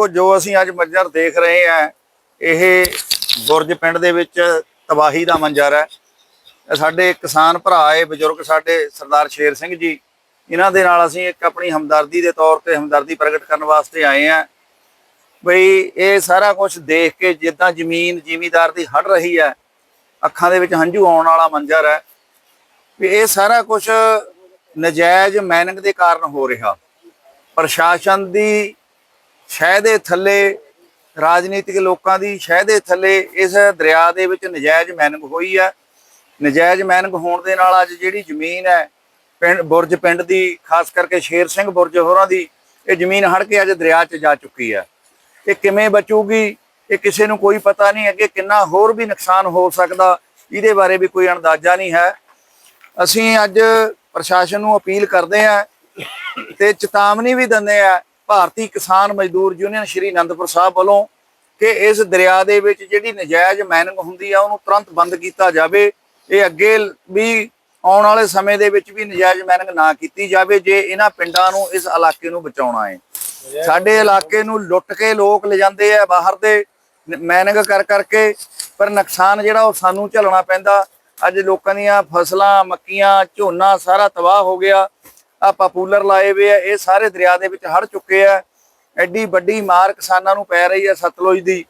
ਦੇਖੋ, ਜੋ ਅਸੀਂ ਅੱਜ ਮੰਜ਼ਰ ਦੇਖ ਰਹੇ ਹਾਂ, ਇਹ ਬੁਰਜ ਪਿੰਡ ਦੇ ਵਿੱਚ ਤਬਾਹੀ ਦਾ ਮੰਜ਼ਰ ਹੈ। ਸਾਡੇ ਕਿਸਾਨ ਭਰਾ ਏ ਬਜ਼ੁਰਗ ਸਾਡੇ ਸਰਦਾਰ ਸ਼ੇਰ ਸਿੰਘ ਜੀ, ਇਹਨਾਂ ਦੇ ਨਾਲ ਅਸੀਂ ਇੱਕ ਆਪਣੀ ਹਮਦਰਦੀ ਦੇ ਤੌਰ ਤੇ ਹਮਦਰਦੀ ਪ੍ਰਗਟ ਕਰਨ ਵਾਸਤੇ ਆਏ ਆ ਬਈ, ਇਹ ਸਾਰਾ ਕੁਝ ਦੇਖ ਕੇ ਜਿੱਦਾਂ ਜ਼ਮੀਨ ਜ਼ਿਮੀਦਾਰ ਦੀ ਹਟ ਰਹੀ ਹੈ, ਅੱਖਾਂ ਦੇ ਵਿੱਚ ਹੰਝੂ ਆਉਣ ਵਾਲਾ ਮੰਜ਼ਰ ਹੈ। ਵੀ ਇਹ ਸਾਰਾ ਕੁਝ ਨਜਾਇਜ਼ ਮੈਨਿੰਗ ਦੇ ਕਾਰਨ ਹੋ ਰਿਹਾ। ਪ੍ਰਸ਼ਾਸਨ ਦੀ ਸ਼ਹਿ ਦੇ ਥੱਲੇ, ਰਾਜਨੀਤਿਕ ਲੋਕਾਂ ਦੀ ਸ਼ਹਿ ਦੇ ਥੱਲੇ, ਇਸ ਦਰਿਆ ਦੇ ਵਿੱਚ ਨਜਾਇਜ਼ ਮਾਈਨਿੰਗ ਹੋਈ ਹੈ ਨਜਾਇਜ਼ ਮਾਈਨਿੰਗ ਹੋਣ ਦੇ ਨਾਲ ਅੱਜ ਜਿਹੜੀ ਜ਼ਮੀਨ ਹੈ, ਪਿੰਡ, ਬੁਰਜ ਪਿੰਡ ਦੀ, ਖਾਸ ਕਰਕੇ ਸ਼ੇਰ ਸਿੰਘ ਬੁਰਜ ਹੋਰਾਂ ਦੀ, ਇਹ ਜ਼ਮੀਨ ਹੜ ਕੇ ਅੱਜ ਦਰਿਆ 'ਚ ਜਾ ਚੁੱਕੀ ਹੈ ਇਹ ਕਿਵੇਂ ਬਚੂਗੀ, ਇਹ ਕਿਸੇ ਨੂੰ ਕੋਈ ਪਤਾ ਨਹੀਂ ਅੱਗੇ ਕਿੰਨਾ ਹੋਰ ਵੀ ਨੁਕਸਾਨ ਹੋ ਸਕਦਾ, ਇਹਦੇ ਬਾਰੇ ਵੀ ਕੋਈ ਅੰਦਾਜ਼ਾ ਨਹੀਂ ਹੈ। ਅਸੀਂ ਅੱਜ ਪ੍ਰਸ਼ਾਸਨ ਨੂੰ ਅਪੀਲ ਕਰਦੇ ਹਾਂ ਤੇ ਚੇਤਾਵਨੀ ਵੀ ਦਿੰਦੇ ਆ ਭਾਰਤੀ ਕਿਸਾਨ ਮਜ਼ਦੂਰ ਯੂਨੀਅਨ ਸ਼੍ਰੀ ਅਨੰਦਪੁਰ ਸਾਹਿਬ ਵੱਲੋਂ ਕਿ ਇਸ ਦਰਿਆ ਦੇ ਵਿੱਚ ਜਿਹੜੀ ਨਜਾਇਜ਼ ਮਾਈਨਿੰਗ ਹੁੰਦੀ ਆ, ਉਹਨੂੰ ਤੁਰੰਤ ਬੰਦ ਕੀਤਾ ਜਾਵੇ। ਇਹ ਅੱਗੇ ਵੀ ਆਉਣ ਵਾਲੇ ਸਮੇਂ ਦੇ ਵਿੱਚ ਵੀ ਨਜਾਇਜ਼ ਮਾਈਨਿੰਗ ਨਾ ਕੀਤੀ ਜਾਵੇ, ਜੇ ਇਹਨਾਂ ਪਿੰਡਾਂ ਨੂੰ ਇਸ ਇਲਾਕੇ ਨੂੰ ਬਚਾਉਣਾ ਹੈ। ਸਾਡੇ ਇਲਾਕੇ ਨੂੰ ਲੁੱਟ ਕੇ ਲੋਕ ਲਿਜਾਂਦੇ ਆ, ਬਾਹਰ ਦੇ ਮਾਈਨਿੰਗ ਕਰ ਕਰਕੇ, ਪਰ ਨੁਕਸਾਨ ਜਿਹੜਾ ਉਹ ਸਾਨੂੰ ਝੱਲਣਾ ਪੈਂਦਾ। ਅੱਜ ਲੋਕਾਂ ਦੀਆਂ ਫਸਲਾਂ, ਮੱਕੀਆਂ, ਝੋਨਾ ਸਾਰਾ ਤਬਾਹ ਹੋ ਗਿਆ। ਆ ਪਪੂਲਰ ਲਾਏ ਹੋਏ ਆ, ਇਹ ਸਾਰੇ ਦਰਿਆ ਦੇ ਵਿੱਚ ਹੜ ਚੁੱਕੇ ਆ। ਐਡੀ ਵੱਡੀ ਮਾਰ ਕਿਸਾਨਾਂ ਨੂੰ ਪੈ ਰਹੀ ਹੈ ਸਤਲੁਜ ਦੀ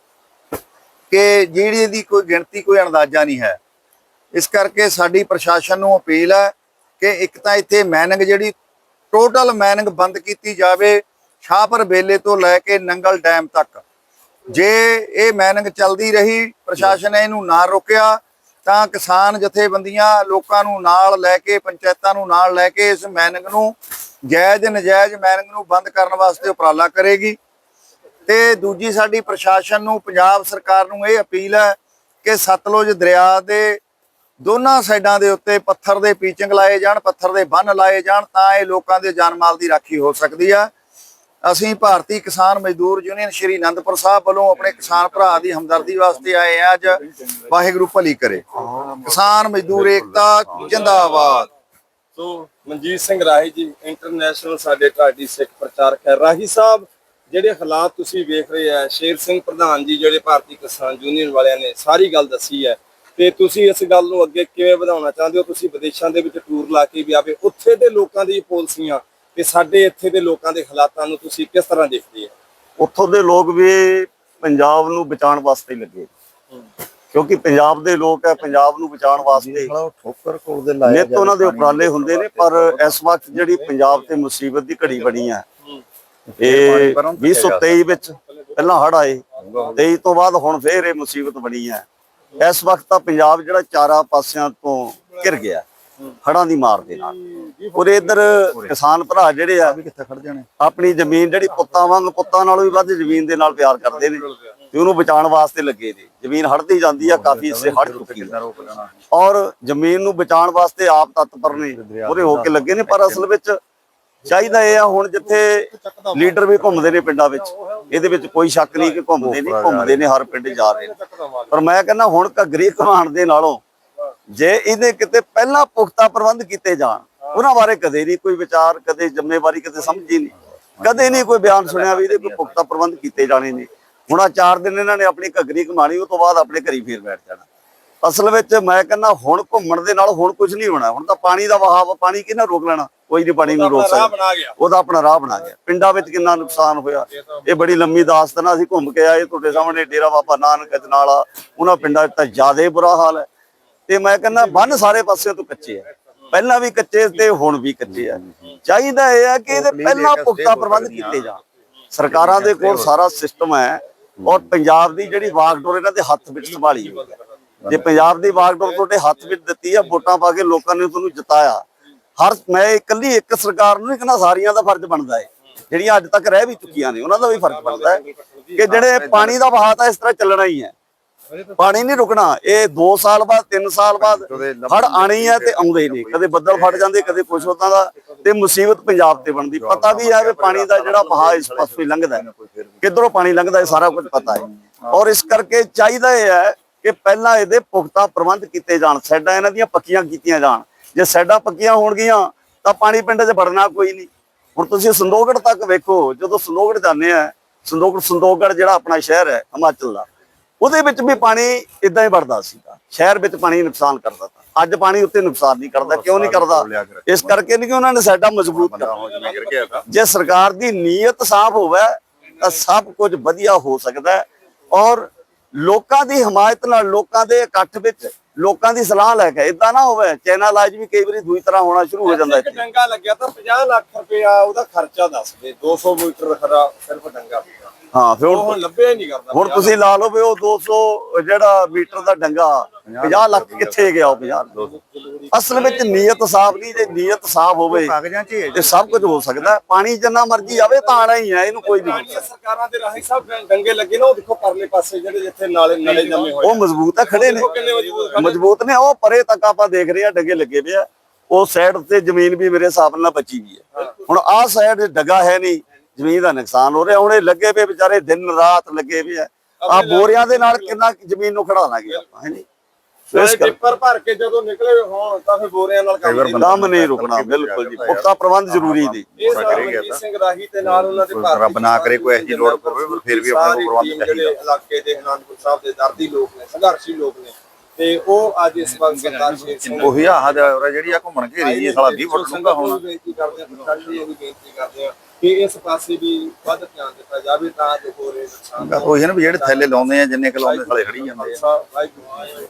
ਕਿ ਜਿਹੜੀ ਦੀ ਕੋਈ ਗਿਣਤੀ, ਕੋਈ ਅੰਦਾਜ਼ਾ ਨਹੀਂ ਹੈ। ਇਸ ਕਰਕੇ ਸਾਡੀ ਪ੍ਰਸ਼ਾਸਨ ਨੂੰ ਅਪੀਲ ਹੈ ਕਿ ਇੱਕ ਤਾਂ ਇੱਥੇ ਮੈਨਿੰਗ ਜਿਹੜੀ, ਟੋਟਲ ਮੈਨਿੰਗ ਬੰਦ ਕੀਤੀ ਜਾਵੇ ਸ਼ਾਹਪਰ ਬੇਲੇ ਤੋਂ ਲੈ ਕੇ ਨੰਗਲ ਡੈਮ ਤੱਕ। ਜੇ ਇਹ ਮੈਨਿੰਗ ਚੱਲਦੀ ਰਹੀ, ਪ੍ਰਸ਼ਾਸਨ ਨੇ ਇਹਨੂੰ ਨਾ ਰੋਕਿਆ ਤਾਂ ਕਿਸਾਨ ਜਥੇਬੰਦੀਆਂ ਲੋਕਾਂ ਨੂੰ ਨਾਲ ਲੈ ਕੇ, ਪੰਚਾਇਤਾਂ ਨੂੰ ਨਾਲ ਲੈ ਕੇ ਇਸ ਮੈਨਿੰਗ ਨੂੰ ਜਾਇਜ਼ ਨਜਾਇਜ਼ ਮੈਨਿੰਗ ਨੂੰ ਬੰਦ ਕਰਨ ਵਾਸਤੇ ਉਪਰਾਲਾ ਕਰੇਗੀ। ਤੇ ਦੂਜੀ ਸਾਡੀ ਪ੍ਰਸ਼ਾਸਨ ਨੂੰ, ਪੰਜਾਬ ਸਰਕਾਰ ਨੂੰ ਇਹ ਅਪੀਲ ਹੈ ਕਿ ਸਤਲੁਜ ਦਰਿਆ ਦੇ ਦੋਨਾਂ ਸਾਈਡਾਂ ਦੇ ਉੱਤੇ ਪੱਥਰ ਦੇ ਪੀਚਿੰਗ ਲਾਏ ਜਾਣ, ਪੱਥਰ ਦੇ ਬੰਨ ਲਾਏ ਜਾਣ ਤਾਂ ਇਹ ਲੋਕਾਂ ਦੇ ਜਾਨ ਮਾਲ ਦੀ ਰਾਖੀ ਹੋ ਸਕਦੀ ਆ। ਅਸੀਂ ਭਾਰਤੀ ਕਿਸਾਨ ਮਜ਼ਦੂਰ ਯੂਨੀਅਨ ਸ਼੍ਰੀ ਅਨੰਦਪੁਰ ਸਾਹਿਬ ਵੱਲੋਂ ਆਪਣੇ ਕਿਸਾਨ ਭਰਾ ਦੀ ਹਮਦਰਦੀ ਵਾਸਤੇ ਆਏ ਆ ਅੱਜ ਵਾਹਿਗੁਰੂ ਭਲੀ ਕਰੇ। ਕਿਸਾਨ ਮਜ਼ਦੂਰ ਏਕਤਾ ਜਿੰਦਾਬਾਦ। ਸੋ ਮਨਜੀਤ ਸਿੰਘ ਰਾਹੀ ਜੀ ਇੰਟਰਨੈਸ਼ਨਲ ਸਾਡੇ ਢਾਡੀ ਸਿੱਖ ਪ੍ਰਚਾਰਕ ਹੈ। ਰਾਹੀ ਸਾਹਿਬ, ਜਿਹੜੇ ਹਾਲਾਤ ਤੁਸੀਂ ਵੇਖ ਰਹੇ ਆ, ਸ਼ੇਰ ਸਿੰਘ ਪ੍ਰਧਾਨ ਜੀ ਜਿਹੜੇ ਭਾਰਤੀ ਕਿਸਾਨ ਯੂਨੀਅਨ ਵਾਲਿਆਂ ਨੇ ਸਾਰੀ ਗੱਲ ਦੱਸੀ ਹੈ। ਤੇ ਤੁਸੀਂ ਇਸ ਗੱਲ ਨੂੰ ਅੱਗੇ ਕਿਵੇਂ ਵਧਾਉਣਾ ਚਾਹੁੰਦੇ ਹੋ? ਤੁਸੀਂ ਵਿਦੇਸ਼ਾਂ ਦੇ ਵਿੱਚ ਟੂਰ ਲਾ ਕੇ ਵੀ ਆਵੇ, ਉੱਥੇ ਦੇ ਲੋਕਾਂ ਦੀ ਪਾਲਿਸੀਆਂ ਤੇ ਸਾਡੇ ਇੱਥੇ ਦੇ ਲੋਕਾਂ ਦੇ ਹਾਲਾਤਾਂ ਨੂੰ ਤੁਸੀਂ ਕਿਸ ਤਰ੍ਹਾਂ ਦੇਖਦੇ ਹੋ? ਉੱਥੋਂ ਦੇ ਲੋਕ ਵੀ ਪੰਜਾਬ ਨੂੰ ਬਚਾਉਣ ਵਾਸਤੇ ਹੀ ਲੱਗੇ। ਕਿਉਂਕਿ ਪੰਜਾਬ ਦੇ ਲੋਕ ਹੈ ਪੰਜਾਬ ਨੂੰ ਬਚਾਉਣ ਵਾਸਤੇ। ਠੋਕਰ ਕੋਲ ਦੇ ਲਾਇਆ ਨਿਤ ਉਹਨਾਂ ਦੇ ਉਪਰਾਲੇ ਹੁੰਦੇ ਨੇ ਪਰ ਇਸ ਵਕਤ ਜਿਹੜੀ ਪੰਜਾਬ ਤੇ ਮੁਸੀਬਤ ਦੀ ਘੜੀ ਬਣੀ ਹੈ। ਇਹ 2023 ਵਿੱਚ ਪਹਿਲਾਂ ਹੜ ਆਏ 23 ਤੋਂ ਬਾਅਦ ਹੁਣ ਫੇਰ ਇਹ ਮੁਸੀਬਤ ਬਣੀ ਹੈ ਇਸ ਵਕਤ ਤਾਂ ਪੰਜਾਬ ਜਿਹੜਾ ਚਾਰਾ ਪਾਸਿਆਂ ਤੋਂ ਘਿਰ ਗਿਆ ਹੜਾਂ ਦੀ ਮਾਰ ਦੇ ਨਾਲ। ਔਰ ਇਧਰ ਕਿਸਾਨ ਭਰਾ ਜਿਹੜੇ ਆ ਆਪਣੀ ਜ਼ਮੀਨ ਜਿਹੜੀ ਪੁੱਤਾਂ ਵਾਂਗ ਪੁੱਤਾਂ ਨਾਲੋਂ ਵੀ ਵੱਧ ਜ਼ਮੀਨ ਦੇ ਨਾਲ ਪਿਆਰ ਕਰਦੇ ਨੇ ਤੇ ਉਹਨੂੰ ਬਚਾਉਣ ਵਾਸਤੇ ਲੱਗੇ ਨੇ। ਜ਼ਮੀਨ ਹੜਦੀ ਜਾਂਦੀ ਆ ਕਾਫੀ ਹਿੱਸੇ ਹੜ ਚੁੱਕੀ ਔਰ ਜ਼ਮੀਨ ਨੂੰ ਬਚਾਉਣ ਵਾਸਤੇ ਆਪ ਤਤਪਰ ਨੇ ਉਹਦੇ ਹੋ ਕੇ ਲੱਗੇ ਨੇ ਪਰ ਅਸਲ ਵਿੱਚ ਚਾਹੀਦਾ ਇਹ ਆ ਹੁਣ ਜਿੱਥੇ ਲੀਡਰ ਵੀ ਘੁੰਮਦੇ ਨੇ ਪਿੰਡਾਂ ਵਿੱਚ ਇਹਦੇ ਵਿੱਚ ਕੋਈ ਸ਼ੱਕ ਨਹੀਂ ਕਿ ਘੁੰਮਦੇ ਨਹੀਂ ਘੁੰਮਦੇ ਨੇ ਹਰ ਪਿੰਡ ਜਾ ਰਹੇ ਨੇ। ਪਰ ਮੈਂ ਕਹਿੰਦਾ ਹੁਣ ਘੱਗਰੀ ਘਮਾਣ ਦੇ ਨਾਲੋਂ ਜੇ ਇਹਦੇ ਕਿਤੇ ਪਹਿਲਾਂ ਪੁਖਤਾ ਪ੍ਰਬੰਧ ਕੀਤੇ ਜਾਣ ਉਹਨਾਂ ਬਾਰੇ ਕਦੇ ਨਹੀਂ ਕੋਈ ਵਿਚਾਰ ਕਦੇ ਜ਼ਿੰਮੇਵਾਰੀ ਕਦੇ ਸਮਝੀ ਨਹੀਂ। ਕਦੇ ਨਹੀਂ ਕੋਈ ਬਿਆਨ ਸੁਣਿਆ ਵੀ ਇਹਦੇ ਕੋਈ ਪੁਖਤਾ ਪ੍ਰਬੰਧ ਕੀਤੇ ਜਾਣੇ ਨੇ ਹੁਣ ਆ ਚਾਰ ਦਿਨ ਇਹਨਾਂ ਨੇ ਆਪਣੀ ਘੱਗਰੀ ਘਮਾਣੀ ਉਹ ਤੋਂ ਬਾਅਦ ਆਪਣੇ ਘਰੀ ਫੇਰ ਬੈਠ ਜਾਣਾ। ਅਸਲ ਵਿੱਚ ਮੈਂ ਕਹਿੰਦਾ ਹੁਣ ਘੁੰਮਣ ਦੇ ਨਾਲ ਹੁਣ ਕੁਝ ਨਹੀਂ ਹੋਣਾ। ਹੁਣ ਤਾਂ ਪਾਣੀ ਦਾ ਵਹਾਅ ਪਾਣੀ ਕਿਹਨਾਂ ਰੋਕ ਲੈਣਾ? ਕੋਈ ਨਹੀਂ ਪਾਣੀ ਨੂੰ ਰੋਕ ਸਕਦਾ। ਉਹਦਾ ਆਪਣਾ ਰਾਹ ਬਣਾ ਗਿਆ। ਪਿੰਡਾਂ ਵਿੱਚ ਕਿੰਨਾ ਨੁਕਸਾਨ ਹੋਇਆ। ਇਹ ਬੜੀ ਲੰਮੀ ਦਾਸਤਾਨ ਆ ਅਸੀਂ ਘੁੰਮ ਕੇ ਆਏ। ਤੁਹਾਡੇ ਸਾਹਮਣੇ ਡੇਰਾ ਬਾਬਾ ਨਾਨਕ ਅਜਨਾਲਾ ਉਹਨਾਂ ਪਿੰਡਾਂ 'ਚ ਤਾਂ ਜ਼ਿਆਦਾ ਬੁਰਾ ਹਾਲ ਹੈ। ਤੇ ਮੈਂ ਕਹਿੰਦਾ ਬੰਨ ਸਾਰੇ ਪਾਸਿਆਂ ਤੋਂ ਕੱਚੇ ਆ ਪਹਿਲਾਂ ਵੀ ਕੱਚੇ ਤੇ ਹੁਣ ਵੀ ਕੱਚੇ ਆ। ਚਾਹੀਦਾ ਇਹ ਆ ਕਿ ਇਹਦੇ ਪਹਿਲਾਂ ਪੁਖਤਾ ਪ੍ਰਬੰਧ ਕੀਤੇ ਜਾਣ। ਸਰਕਾਰਾਂ ਦੇ ਕੋਲ ਸਾਰਾ ਸਿਸਟਮ ਹੈ ਔਰ ਪੰਜਾਬ ਦੀ ਜਿਹੜੀ ਵਾਗਡੋਰ ਇਹਨਾਂ ਦੇ ਹੱਥ ਵਿੱਚ ਸੰਭਾਲੀ ਹੋਈ ਹੈ। ਜੇ ਪੰਜਾਬ ਦੀ ਵਾਗਡੋਰ ਤੁਹਾਡੇ ਹੱਥ ਵਿੱਚ ਦਿੱਤੀ ਆ ਵੋਟਾਂ ਪਾ ਕੇ ਲੋਕਾਂ ਨੇ ਤੁਹਾਨੂੰ ਜਿਤਾਇਆ। ਹਰ ਮੈਂ ਇਕੱਲੀ ਇੱਕ ਸਰਕਾਰ ਨੂੰ ਨਹੀਂ ਕਹਿੰਦਾ ਸਾਰੀਆਂ ਦਾ ਫਰਜ਼ ਬਣਦਾ ਹੈ। ਜਿਹੜੀਆਂ ਅੱਜ ਤੱਕ ਰਹਿ ਵੀ ਚੁੱਕੀਆਂ ਨੇ ਉਹਨਾਂ ਦਾ ਵੀ ਫਰਜ਼ ਬਣਦਾ ਹੈ ਕਿ ਜਿਹੜੇ ਪਾਣੀ ਦਾ ਵਹਾਅ ਤਾਂ ਇਸ ਤਰ੍ਹਾਂ ਚੱਲਣਾ ਹੀ ਹੈ। ਪਾਣੀ ਨਹੀਂ ਰੁਕਣਾ। ਇਹ 2 ਸਾਲ ਬਾਅਦ 3 ਸਾਲ ਬਾਅਦ ਹੜ ਆਣੀ ਹੈ ਤੇ ਆਉਂਦੇ ਹੀ। ਨਹੀਂ। ਕਦੇ ਬੱਦਲ ਫਟ ਜਾਂਦੇ ਕਦੇ ਕੁਛ ਹੁੰਦਾ ਦਾ ਤੇ ਮੁਸੀਬਤ ਪੰਜਾਬ ਤੇ ਬਣਦੀ। ਪਤਾ ਵੀ ਹੈ ਵੀ ਪਾਣੀ ਦਾ ਜਿਹੜਾ ਵਹਾਅ ਇਸ ਪਾਸੇ ਲੰਘਦਾ ਕਿੱਧਰੋਂ ਪਾਣੀ ਲੰਘਦਾ ਹੈ ਸਾਰਾ ਕੁਝ ਪਤਾ ਹੈ ਔਰ ਇਸ ਕਰਕੇ ਚਾਹੀਦਾ ਇਹ ਹੈ ਕਿ ਪਹਿਲਾਂ ਇਹਦੇ ਪੁਖਤਾ ਪ੍ਰਬੰਧ ਕੀਤੇ ਜਾਣ। ਸਾਈਡਾਂ ਇਹਨਾਂ ਦੀਆਂ ਪੱਕੀਆਂ ਕੀਤੀਆਂ ਜਾਣ। ਜੇ ਸਾਈਡਾਂ ਪੱਕੀਆਂ ਹੋਣਗੀਆਂ ਤਾਂ ਪਾਣੀ ਪਿੰਡ 'ਚ ਵੜਨਾ ਕੋਈ ਨਹੀਂ। ਹੁਣ ਤੁਸੀਂ ਸੰਦੋਗੜ ਤੱਕ ਵੇਖੋ ਜਦੋਂ ਸੰਦੋਗੜ ਜਾਂਦੇ ਆ ਸੰਦੋਗੜ ਸੰਦੋਗੜ ਜਿਹੜਾ ਆਪਣਾ ਸ਼ਹਿਰ ਹੈ ਹਿਮਾਚਲ ਦਾ ਉਹਦੇ ਵਿੱਚ ਵੀ ਪਾਣੀ ਇਦਾਂ ਹੀ ਵੜਦਾ ਸੀਗਾ ਸ਼ਹਿਰ ਵਿੱਚ ਪਾਣੀ ਨੁਕਸਾਨ ਕਰਦਾ ਤਾ। ਅੱਜ ਪਾਣੀ ਉੱਤੇ ਨੁਕਸਾਨ ਨਹੀਂ ਕਰਦਾ ਕਿਉਂ ਨਹੀਂ ਕਰਦਾ? ਇਸ ਕਰਕੇ ਨਹੀਂ ਕਿ ਉਹਨਾਂ ਨੇ ਸਾਡਾ ਮਜ਼ਬੂਤ ਕਰਨਾ ਹੋ ਜੇ ਸਰਕਾਰ ਦੀ ਨੀਅਤ ਸਾਫ਼ ਹੋਵੇ ਤਾਂ ਸਭ ਕੁਝ ਵਧੀਆ ਹੋ ਸਕਦਾ ਹੈ। ਔਰ ਲੋਕਾਂ ਦੀ ਹਮਾਇਤ ਨਾਲ ਲੋਕਾਂ ਦੇ ਇਕੱਠ ਵਿੱਚ ਲੋਕਾਂ ਦੀ ਸਲਾਹ ਲੈ ਕੇ ਇਦਾਂ ਨਾ ਹੋਵੇ ਚੈਨਲ ਲਾਜ ਵੀ ਕਈ ਵਾਰੀ ਦੂਜੀ ਤਰ੍ਹਾਂ ਹੋਣਾ ਸ਼ੁਰੂ ਹੋ ਜਾਂਦਾ ਇੱਥੇ ਡੰਗਾ ਲੱਗਿਆ ਤਾਂ 50 ਲੱਖ ਰੁਪਇਆ ਉਹਦਾ ਖਰਚਾ ਦੱਸ ਦੇ 200 ਮੀਟਰ ਖਰਾ ਸਿਰਫ ਡੰਗਾ। ਹਾਂ ਫਿਰ ਉਹ ਹੁਣ ਹੁਣ ਲੱਭਿਆ ਹੀ ਨਹੀਂ ਕਰਦਾ ਹੁਣ ਤੁਸੀਂ ਲਾ ਲਓ ਵੀ ਉਹ 200 ਜਿਹੜਾ ਮੀਟਰ ਦਾ ਡੰਗਾ 50 ਲੱਖ ਕਿੱਥੇ ਗਿਆ ਉਹ 50 ਅਸਲ ਵਿੱਚ ਨੀਅਤ ਸਾਫ਼ ਨਹੀਂ ਜੇ ਨੀਅਤ ਸਾਫ਼ ਹੋਵੇ ਕਾਗਜ਼ਾਂ 'ਚ ਹੀ ਹੈ ਤੇ ਸਭ ਕੁਝ ਹੋ ਸਕਦਾ। ਹੈ। ਪਾਣੀ ਜਿੰਨਾ ਮਰਜ਼ੀ ਆਵੇ ਤਾਂ ਆਣਾ ਹੀ ਹੈ ਇਹਨੂੰ ਕੋਈ ਨਹੀਂ ਪੁਰਾਣੀਆਂ ਸਰਕਾਰਾਂ ਦੇ ਰਾਹੀਂ ਸਭ ਡੰਗੇ ਲੱਗੇ ਨਾ ਉਹ ਦੇਖੋ ਪਰਲੇ ਪਾਸੇ ਜਿਹੜੇ ਜਿੱਥੇ ਨਾਲੇ ਨਾਲੇ ਜੰਮੇ ਹੋਏ ਉਹ ਮਜ਼ਬੂਤ ਹੈ ਖੜੇ ਨੇ। ਦੇਖੋ ਕਿੰਨੇ ਮਜ਼ਬੂਤ ਖੜੇ। ਮਜ਼ਬੂਤ ਨੇ ਉਹ ਪਰੇ ਤੱਕ ਆਪਾਂ ਦੇਖ ਰਹੇ ਆ ਡੱਗੇ ਲੱਗੇ ਪਏ ਆ। ਉਹ ਸਾਈਡ ਤੇ ਜ਼ਮੀਨ ਵੀ ਮੇਰੇ ਹਿਸਾਬ ਨਾਲ ਬਚੀ ਵੀ ਹੈ। ਹੁਣ ਆਹ ਸਾਈਡ ਡੱਗਾ ਹੈ ਨਹੀਂ ਜ਼ਮੀਨ ਦਾ ਨੁਕਸਾਨ ਹੋ ਰਿਹਾ ਹੁਣ ਇਹ ਲੱਗੇ ਪਏ ਵਿਚਾਰੇ ਦਿਨ ਰਾਤ ਲੱਗੇ ਪਏ ਆ। ਆ ਬੋਰਿਆਂ ਦੇ ਨਾਲ ਕਿੰਨਾ ਜ਼ਮੀਨ ਨੂੰ ਖੜਾ ਲਾਂਗੇ ਆਪਾਂ ਹੈ ਨਹੀਂ? ਸੋ ਇਸ ਨਾਲੇ ਕਰਕੇ ਟਿੱਪਰ ਭਰ ਕੇ ਜਦੋਂ ਨਿਕਲੇ ਹੋਣ ਤਾਂ ਫਿਰ ਬੋਰਿਆਂ ਨਾਲ ਕੰਮ ਨਹੀਂ ਰੁਕਣਾ ਬਿਲਕੁਲ ਜੀ ਪੁਖਤਾ ਪ੍ਰਬੰਧ ਜ਼ਰੂਰੀ ਨੇ ਇਹ ਮਨਜੀਤ ਸਿੰਘ ਰਾਹੀ ਤੇ ਨਾਲ ਉਹਨਾਂ ਦੇ ਭਾਰਤੀ ਰੱਬ ਨਾ ਕਰੇ ਕੋਈ ਇਹੋ ਜਿਹੀ ਲੋੜ ਪਵੇ, ਪਰ ਫਿਰ ਵੀ ਆਪਣੇ ਪ੍ਰਬੰਧ ਜਿਹੜੇ ਇਲਾਕੇ ਦੇ ਅਨੰਦਪੁਰ ਸਾਹਿਬ ਦੇ ਦਰਦੀ ਲੋਕ ਨੇ ਸੰਘਰਸ਼ੀ ਲੋਕ ਨੇ ਤੇ ਉਹ ਅੱਜ ਇਸ ਵਕਤ ਸਰਦਾਰ ਸ਼ੇਰ ਸਿੰਘ ਉਹੀ ਆਹ ਜਿਹੜੀ ਆ ਘੁੰਮਣ ਘੇਰੀ ਜੀ ਸਾਲਾ 20 ਫੁੱਟ ਡੂੰਘਾ ਹੋਣਾ। ਬੇਨਤੀ ਕਰਦੇ ਆ ਬੇਨਤੀ ਕਰਦੇ ਆ ਕਿ ਇਸ ਪਾਸੇ ਵੀ ਵੱਧ ਧਿਆਨ ਦਿੱਤਾ ਜਾਵੇ ਤਾਂ ਜੋ ਹੋ ਰਹੇ ਨੁਕਸਾਨ ਉਹੀ ਹੈ ਨਾ ਵੀ ਜਿਹੜੇ ਥੈਲੇ ਲਾਉਂਦੇ ਆ ਜਿੰਨੇ ਕੁ ਲਾਉਂਦੇ ਸਾਲੇ ਖੜੀ ਜਾਂਦੇ ਆ। ਵਾਹਿਗੁਰੂ